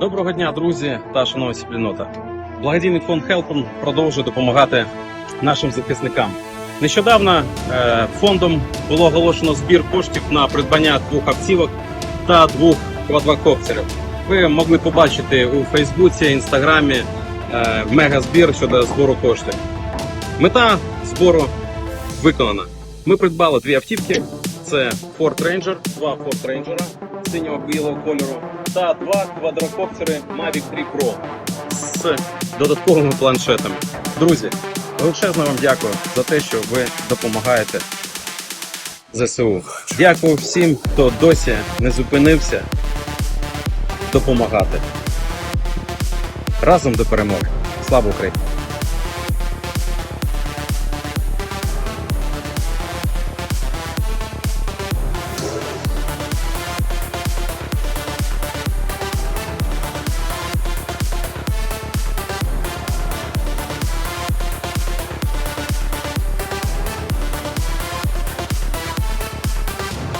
Доброго дня, друзі та шановна спільнота. Благодійний фонд Хелпон продовжує допомагати нашим захисникам. Нещодавно е, фондом було оголошено збір коштів на придбання двох автівок та двох квадрокоптерів. Ви могли побачити у Фейсбуці, Інстаграмі е, мегазбір щодо збору коштів. Мета збору виконана. Ми придбали дві автівки: це Ford Ranger, два Ford Ranger синього білого кольору та два квадрокоптери Mavic 3 Pro з додатковими планшетами. Друзі, величезно вам дякую за те, що ви допомагаєте ЗСУ. Дякую всім, хто досі не зупинився допомагати. Разом до перемоги. Слава Україні!